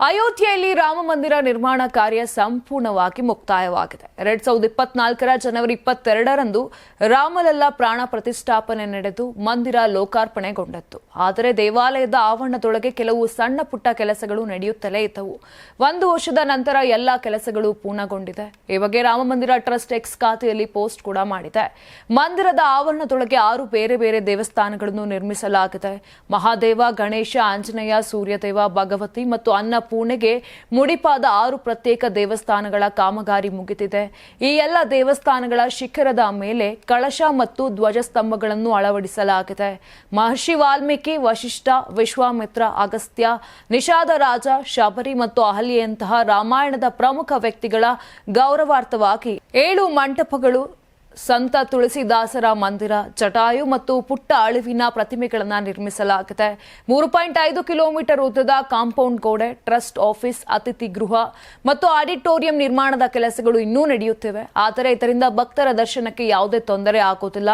ಅಯೋಧ್ಯೆಯಲ್ಲಿ ರಾಮ ಮಂದಿರ ನಿರ್ಮಾಣ ಕಾರ್ಯ ಸಂಪೂರ್ಣವಾಗಿ ಮುಕ್ತಾಯವಾಗಿದೆ. ಎರಡ್ ಸಾವಿರದ ಇಪ್ಪತ್ನಾಲ್ಕರ ಜನವರಿ ಇಪ್ಪತ್ತೆರಡರಂದು ರಾಮಲಲ್ಲಾ ಪ್ರಾಣ ಪ್ರತಿಷ್ಠಾಪನೆ ನಡೆದು ಮಂದಿರ ಲೋಕಾರ್ಪಣೆಗೊಂಡಿತ್ತು ಆದರೆ ದೇವಾಲಯದ ಆವರಣದೊಳಗೆ ಕೆಲವು ಸಣ್ಣ ಪುಟ್ಟ ಕೆಲಸಗಳು ನಡೆಯುತ್ತಲೇ ಇದ್ದವು. ಒಂದು ವರ್ಷದ ನಂತರ ಎಲ್ಲ ಕೆಲಸಗಳು ಪೂರ್ಣಗೊಂಡಿದೆ. ಈ ಬಗ್ಗೆ ರಾಮ ಮಂದಿರ ಟ್ರಸ್ಟ್ ಎಕ್ಸ್ ಖಾತೆಯಲ್ಲಿ ಪೋಸ್ಟ್ ಕೂಡ ಮಾಡಿದೆ. ಮಂದಿರದ ಆವರಣದೊಳಗೆ ಆರು ಬೇರೆ ಬೇರೆ ದೇವಸ್ಥಾನಗಳನ್ನು ನಿರ್ಮಿಸಲಾಗಿದೆ. ಮಹಾದೇವ, ಗಣೇಶ, ಆಂಜನೇಯ, ಸೂರ್ಯದೇವ, ಭಗವತಿ ಮತ್ತು ಅನ್ನಪೂರ್ಣೆಗೆ ಮುಡಿಪಾದ ಆರು ಪ್ರತ್ಯೇಕ ದೇವಸ್ಥಾನಗಳ ಕಾಮಗಾರಿ ಮುಗಿದಿದೆ. ಈ ಎಲ್ಲ ದೇವಸ್ಥಾನಗಳ ಶಿಖರದ ಮೇಲೆ ಕಳಶ ಮತ್ತು ಧ್ವಜಸ್ತಂಭಗಳನ್ನು ಅಳವಡಿಸಲಾಗಿದೆ. ಮಹರ್ಷಿ ವಾಲ್ಮೀಕಿ, ವಶಿಷ್ಠ, ವಿಶ್ವಾಮಿತ್ರ, ಅಗಸ್ತ್ಯ, ನಿಷಾದ ರಾಜ, ಶಬರಿ ಮತ್ತು ಅಹಲಿಯಂತಹ ರಾಮಾಯಣದ ಪ್ರಮುಖ ವ್ಯಕ್ತಿಗಳ ಗೌರವಾರ್ಥವಾಗಿ ಏಳು ಮಂಟಪಗಳು ಸಂತ ತುಳಸಿದಾಸರ ಮಂದಿರ, ಚಟಾಯು ಮತ್ತು ಪುಟ್ಟ ಅಳಿವಿನ ಪ್ರತಿಮೆಗಳನ್ನು ನಿರ್ಮಿಸಲಾಗಿದೆ. ಮೂರು ಪಾಯಿಂಟ್ ಐದು ಕಿಲೋಮೀಟರ್ ಉದ್ದದ ಕಾಂಪೌಂಡ್ ಗೋಡೆ, ಟ್ರಸ್ಟ್ ಆಫೀಸ್, ಅತಿಥಿ ಗೃಹ ಮತ್ತು ಆಡಿಟೋರಿಯಂ ನಿರ್ಮಾಣದ ಕೆಲಸಗಳು ಇನ್ನೂ ನಡೆಯುತ್ತಿವೆ. ಆದರೆ ಇದರಿಂದ ಭಕ್ತರ ದರ್ಶನಕ್ಕೆ ಯಾವುದೇ ತೊಂದರೆ ಆಗುವುದಿಲ್ಲ.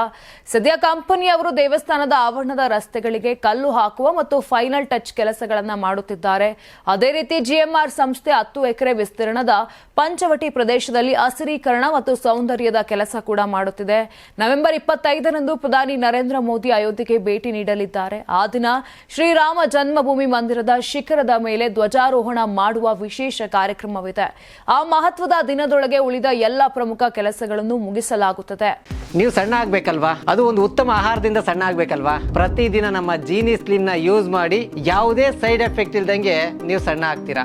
ಸದ್ಯ ಕಂಪನಿಯವರು ದೇವಸ್ಥಾನದ ಆವರಣದ ರಸ್ತೆಗಳಿಗೆ ಕಲ್ಲು ಹಾಕುವ ಮತ್ತು ಫೈನಲ್ ಟಚ್ ಕೆಲಸಗಳನ್ನು ಮಾಡುತ್ತಿದ್ದಾರೆ. ಅದೇ ರೀತಿ ಜಿಎಂಆರ್ ಸಂಸ್ಥೆ ಹತ್ತು ಎಕರೆ ವಿಸ್ತೀರ್ಣದ ಪಂಚವಟಿ ಪ್ರದೇಶದಲ್ಲಿ ಹಸಿರೀಕರಣ ಮತ್ತು ಸೌಂದರ್ಯದ ಕೆಲಸ ಕೂಡ ಮಾಡುತ್ತಿದೆ. ನವೆಂಬರ್ ಇಪ್ಪತ್ತೈದರಂದು ಪ್ರಧಾನಿ ನರೇಂದ್ರ ಮೋದಿ ಅಯೋಧ್ಯೆಗೆ ಭೇಟಿ ನೀಡಲಿದ್ದಾರೆ. ಆ ದಿನ ಶ್ರೀರಾಮ ಜನ್ಮಭೂಮಿ ಮಂದಿರದ ಶಿಖರದ ಮೇಲೆ ಧ್ವಜಾರೋಹಣ ಮಾಡುವ ವಿಶೇಷ ಕಾರ್ಯಕ್ರಮವಿದೆ. ಆ ಮಹತ್ವದ ದಿನದೊಳಗೆ ಉಳಿದ ಎಲ್ಲ ಪ್ರಮುಖ ಕೆಲಸಗಳನ್ನು ಮುಗಿಸಲಾಗುತ್ತದೆ. ನೀವು ಸಣ್ಣ ಆಗ್ಬೇಕಲ್ವಾ? ಅದು ಒಂದು ಉತ್ತಮ ಆಹಾರದಿಂದ ಸಣ್ಣ ಆಗ್ಬೇಕಲ್ವಾ? ಪ್ರತಿದಿನ ನಮ್ಮ ಜೀನಿ ಸ್ಲಿಮ್ನ ಯೂಸ್ ಮಾಡಿ ಯಾವುದೇ ಸೈಡ್ ಎಫೆಕ್ಟ್ ಇಲ್ದಂಗೆ ನೀವು ಸಣ್ಣ ಆಗ್ತೀರಾ?